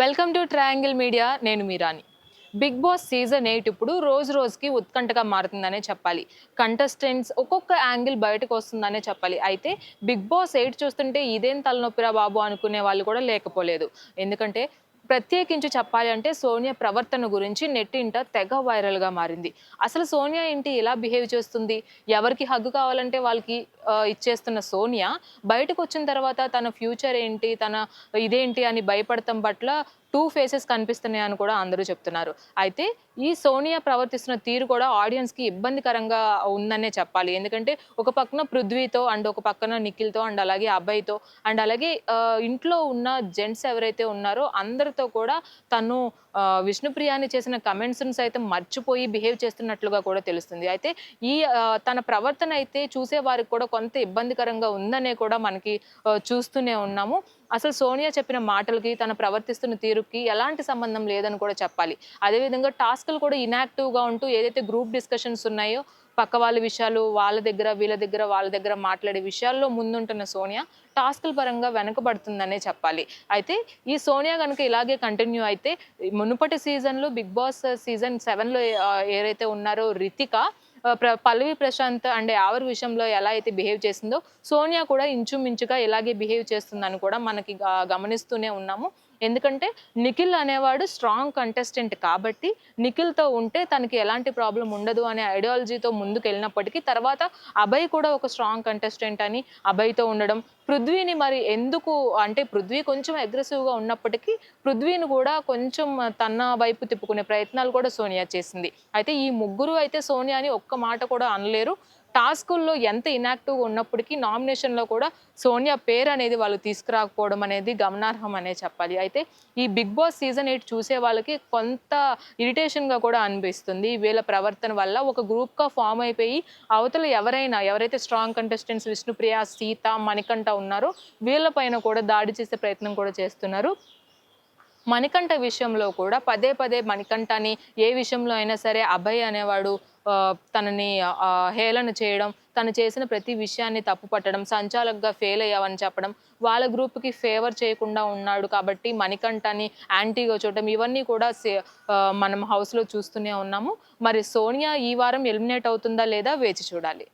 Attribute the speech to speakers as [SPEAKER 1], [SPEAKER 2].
[SPEAKER 1] Welcome to triangle media నేను మీరాని Bigg Boss season eight ఇప్పుడు రోజు రోజుకి ఉత్కంఠగా మారుతుందనే చెప్పాలి. కంటెస్టెంట్స్ ఒక్కొక్క యాంగిల్ బయటకు వస్తుందనే చెప్పాలి. అయితే బిగ్ బాస్ ఎయిట్ చూస్తుంటే ఇదేం తలనొప్పిరా బాబు అనుకునే వాళ్ళు కూడా లేకపోలేదు. ఎందుకంటే ప్రత్యేకించి చెప్పాలి అంటే సోనియా ప్రవర్తన గురించి నెట్టింట తెగ వైరల్గా మారింది. అసలు సోనియా ఏంటి? ఇలా బిహేవ్ చేస్తుంది? ఎవరికి హగ్గు కావాలంటే వాళ్ళకి ఇచ్చేస్తున్న సోనియా బయటకు వచ్చిన తర్వాత తన ఫ్యూచర్ ఏంటి? తన ఇదేంటి అని భయపడటం పట్ల టూ ఫేసెస్ కనిపిస్తున్నాయి అని కూడా అందరూ చెప్తున్నారు. అయితే ఈ సోనియా ప్రవర్తిస్తున్న తీరు కూడా ఆడియన్స్కి ఇబ్బందికరంగా ఉందనే చెప్పాలి. ఎందుకంటే ఒక పక్కన పృథ్వీతో అండ్ ఒక పక్కన నిఖిల్తో అండ్ అలాగే అబ్బాయితో అండ్ అలాగే ఇంట్లో ఉన్న జెంట్స్ ఎవరైతే ఉన్నారో అందరితో కూడా తను విష్ణుప్రియాని చేసిన కమెంట్స్ని సైతం మర్చిపోయి బిహేవ్ చేస్తున్నట్లుగా కూడా తెలుస్తుంది. అయితే ఈ తన ప్రవర్తన అయితే చూసే వారికి కూడా కొంత ఇబ్బందికరంగా ఉందనే కూడా మనకి చూస్తూనే ఉన్నాము. అసలు సోనియా చెప్పిన మాటలకి తన ప్రవర్తిస్తున్న తీరుకి ఎలాంటి సంబంధం లేదని కూడా చెప్పాలి. అదేవిధంగా టాస్క్లు కూడా ఇనాక్టివ్గా ఉంటూ ఏదైతే గ్రూప్ డిస్కషన్స్ ఉన్నాయో పక్క వాళ్ళ విషయాలు వాళ్ళ దగ్గర వీళ్ళ దగ్గర వాళ్ళ దగ్గర మాట్లాడే విషయాల్లో ముందుంటున్న సోనియా టాస్కుల పరంగా వెనకబడుతుందనే చెప్పాలి. అయితే ఈ సోనియా కనుక ఇలాగే కంటిన్యూ అయితే మునుపటి సీజన్లో బిగ్ బాస్ సీజన్ సెవెన్లో ఏదైతే ఉన్నారో రితిక ప్ర పల్లవి ప్రశాంత్ అండ్ ఆవర్ విషయంలో ఎలా అయితే బిహేవ్ చేసిందో సోనియా కూడా ఇంచుమించుగా ఇలాగే బిహేవ్ చేస్తుందని కూడా మనకి గమనిస్తూనే ఉన్నాము. ఎందుకంటే నిఖిల్ అనేవాడు స్ట్రాంగ్ కంటెస్టెంట్ కాబట్టి నిఖిల్తో ఉంటే తనకి ఎలాంటి ప్రాబ్లం ఉండదు అనే ఐడియాలజీతో ముందుకు వెళ్ళినప్పటికీ తర్వాత అభయ్ కూడా ఒక స్ట్రాంగ్ కంటెస్టెంట్ అని అభయ్తో ఉండడం. పృథ్వీని మరి ఎందుకు అంటే పృథ్వీ కొంచెం అగ్రెసివ్గా ఉన్నప్పటికీ పృథ్వీని కూడా కొంచెం తన వైపు తిప్పుకునే ప్రయత్నాలు కూడా సోనియా చేసింది. అయితే ఈ ముగ్గురు అయితే సోనియాని ఒక్క మాట కూడా అనలేరు. టాస్కుల్లో ఎంత ఇనాక్టివ్గా ఉన్నప్పటికీ నామినేషన్లో కూడా సోనియా పేరు అనేది వాళ్ళు తీసుకురాకపోవడం అనేది గమనార్హం అనే చెప్పాలి. అయితే ఈ బిగ్ బాస్ సీజన్ ఎయిట్ చూసే వాళ్ళకి కొంత ఇరిటేషన్గా కూడా అనిపిస్తుంది. వీళ్ళ ప్రవర్తన వల్ల ఒక గ్రూప్గా ఫామ్ అయిపోయి అవతల ఎవరైనా ఎవరైతే స్ట్రాంగ్ కంటెస్టెంట్స్ విష్ణుప్రియ సీత మణికంఠ ఉన్నారో వీళ్ళపైన కూడా దాడి చేసే ప్రయత్నం కూడా చేస్తున్నారు. మణికంఠ విషయంలో కూడా పదే పదే మణికంఠని ఏ విషయంలో అయినా సరే అభయ్ అనేవాడు తనని హేళన చేయడం తను చేసిన ప్రతి విషయాన్ని తప్పు పట్టడం సంచాలకుగా ఫెయిల్ అయ్యావని చెప్పడం వాళ్ళ గ్రూప్కి ఫేవర్ చేయకుండా ఉన్నాడు కాబట్టి మణికంఠని యాంటీగా చూడటం ఇవన్నీ కూడా మనం హౌస్లో చూస్తూనే ఉన్నాము. మరి సోనియా ఈ వారం ఎలిమినేట్ అవుతుందా లేదా వేచి చూడాలి.